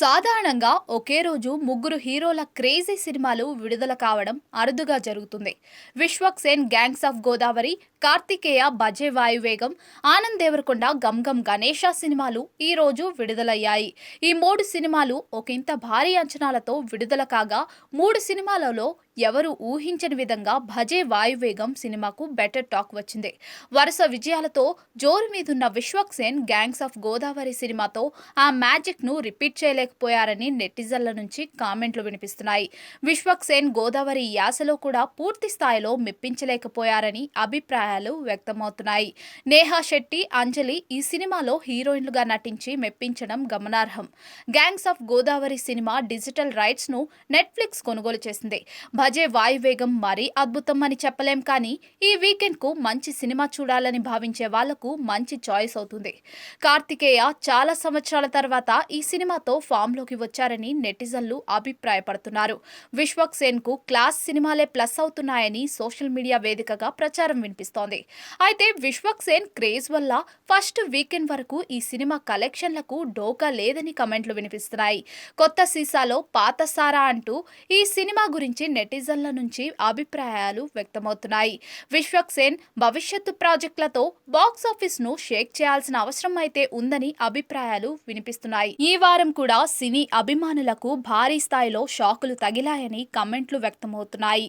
సాధారణంగా ఒకే రోజు ముగ్గురు హీరోల క్రేజీ సినిమాలు విడుదల కావడం అరుదుగా జరుగుతుంది. విశ్వక్ సేన్ గ్యాంగ్స్ ఆఫ్ గోదావరి కార్తికేయ బజే వాయువేగం ఆనంద్ దేవరకొండ గమ్ గణేష సినిమాలు ఈ రోజు విడుదలయ్యాయి. ఈ మూడు సినిమాలు ఒకంత భారీ అంచనాలతో విడుదల కాగా మూడు సినిమాలలో ఎవరు ఊహించని విధంగా భజే వాయువేగం సినిమాకు బెటర్ టాక్ వచ్చింది. వరుస విజయాలతో జోరు మీదున్న విశ్వక్ సేన్ గ్యాంగ్స్ ఆఫ్ గోదావరి సినిమాతో ఆ మ్యాజిక్ను రిపీట్ చేయలేకపోయారని నెటిజన్ల నుంచి కామెంట్లు వినిపిస్తున్నాయి. విశ్వక్ సేన్ గోదావరి యాసలో కూడా పూర్తి స్థాయిలో మెప్పించలేకపోయారని అభిప్రాయాలు వ్యక్తమవుతున్నాయి. నేహా శెట్టి అంజలి ఈ సినిమాలో హీరోయిన్లుగా నటించి మెప్పించడం గమనార్హం. Gangs of Godavari cinema digital రైట్స్ను Netflix కొనుగోలు చేసింది. భజే వాయువేగం మరీ అద్భుతం అని చెప్పలేం కానీ ఈ వీకెండ్కు మంచి సినిమా చూడాలని భావించే వాళ్ళకు మంచి చాయిస్ అవుతుంది. కార్తికేయ చాలా సంవత్సరాల తర్వాత ఈ సినిమాతో ఫామ్లోకి వచ్చారని నెటిజన్లు అభిప్రాయపడుతున్నారు. విశ్వక్ సేన్కు క్లాస్ సినిమాలే ప్లస్ అవుతున్నాయని సోషల్ మీడియా వేదికగా ప్రచారం వినిపిస్తోంది. అయితే విశ్వక్ సేన్ క్రేజ్ వల్ల ఫస్ట్ వీకెండ్ వరకు ఈ సినిమా కలెక్షన్లకు డోకా లేదని కమెంట్లు వినిపిస్తున్నాయి. కొత్త సీసాలో పాత సారా అంటూ ఈ సినిమా గురించి నెటిజన్ల నుంచి అభిప్రాయాలు వ్యక్తమవుతున్నాయి. విశ్వక్ సేన్ భవిష్యత్తు ప్రాజెక్టులతో బాక్స్ ఆఫీస్ను షేక్ చేయాల్సిన అవసరం అయితే ఉందని అభిప్రాయాలు వినిపిస్తున్నాయి. ఈ వారం కూడా సినీ అభిమానులకు భారీ స్థాయిలో షాకులు తగిలాయని కమెంట్లు వ్యక్తమవుతున్నాయి.